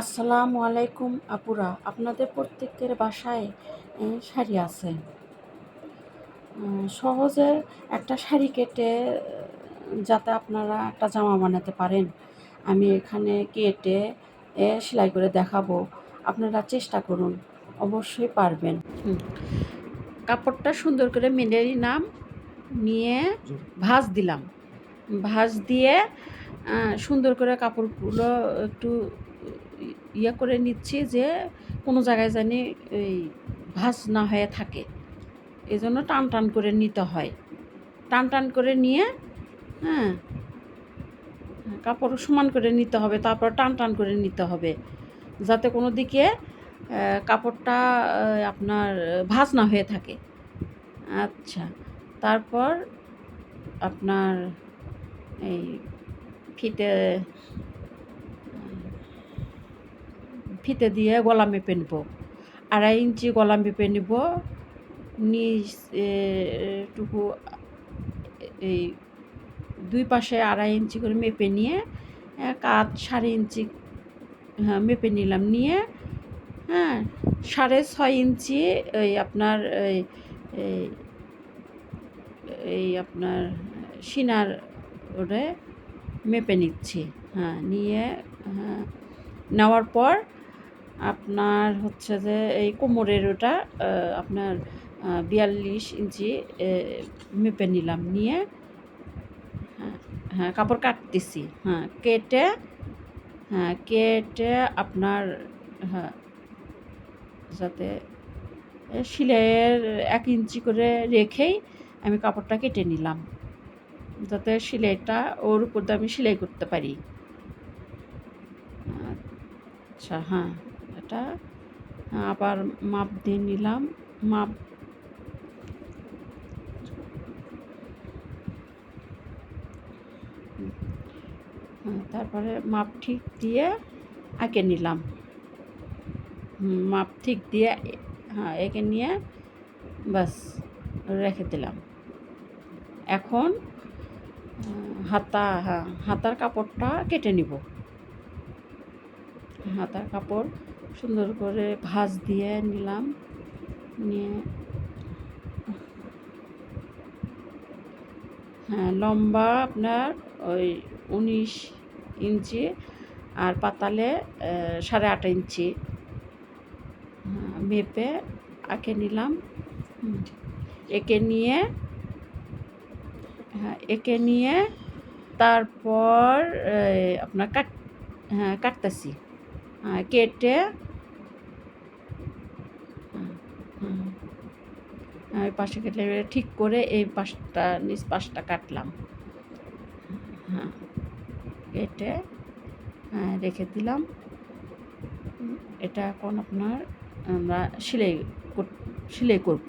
আসসালামু আলাইকুম আপুরা, আপনাদের প্রত্যেকের বাসায় শাড়ি আছে। সহজে একটা শাড়ি কেটে যাতে আপনারা একটা জামা বানাতে পারেন। আমি এখানে কেটে সেলাই করে দেখাবো। আপনারা চেষ্টা করুন, অবশ্যই পারবেন। কাপড়টা সুন্দর করে মেনে নিলাম, নিয়ে ভাঁজ দিলাম। ভাঁজ দিয়ে সুন্দর করে কাপড়গুলো একটু ইয়ে করে নিচ্ছি যে কোনো জায়গায় জানি এই ভাঁজ না হয়ে থাকে। এই জন্য টান টান করে নিতে হয়। টান টান করে নিয়ে হ্যাঁ কাপড় সমান করে নিতে হবে, তারপর টান টান করে নিতে হবে। যাতে কোনো দিকে কাপড়টা আপনার, ভাঁজ না হয়ে থাকে। আচ্ছা তারপর আপনার এই ফিতে ফিতে দিয়ে গলা মেপে নেব আড়াই ইঞ্চি গলা মেপে নেব নিচ টুকু এই দুই পাশে আড়াই ইঞ্চি করে মেপে নিয়ে কাত সাড়ে ইঞ্চি হ্যাঁ মেপে নিলাম নিয়ে হ্যাঁ সাড়ে ছয় ইঞ্চি, এই আপনার, এই এই আপনার সিনার ওরে মেপে নিচ্ছি হ্যাঁ নিয়ে হ্যাঁ নেওয়ার পর আপনার হচ্ছে যে এই কোমরের ওটা আপনার বিয়াল্লিশ ইঞ্চি মেপে নিলাম, নিয়ে হ্যাঁ হ্যাঁ কাপড় কাটতেছি হ্যাঁ কেটে হ্যাঁ কেটে আপনার হ্যাঁ যাতে সিলাইয়ের এক ইঞ্চি করে রেখেই আমি কাপড়টা কেটে নিলাম, যাতে সিলাইটা ওর উপর দিয়ে আমি সেলাই করতে পারি। আচ্ছা হ্যাঁ। এটা আবার মাপ দিয়ে নিলাম। মাপ তারপরে মাপ ঠিক দিয়ে আঁকে নিলাম। মাপ ঠিক দিয়ে হ্যাঁ এঁকে নিয়ে বাস রেখে দিলাম। এখন, হাতা হ্যাঁ হাতার কাপড়টা কেটে নিব। হাতার কাপড় সুন্দর করে ভাঁজ দিয়ে নিলাম। নিয়ে হ্যাঁ লম্বা আপনার ওই উনিশ ইঞ্চি আর পাতালে সাড়ে আট ইঞ্চি। হ্যাঁ, মেপে আঁকে নিলাম। এঁকে নিয়ে হ্যাঁ এঁকে নিয়ে তারপর আপনার কাট হ্যাঁ কাটতেছি। কেটে ওই পাশে কেটে ঠিক করে এই পাশটা, নিচ পাশটা কাটলাম। হ্যাঁ কেটে রেখে দিলাম। এটা এখন আপনার আমরা সেলাই সেলাই করব।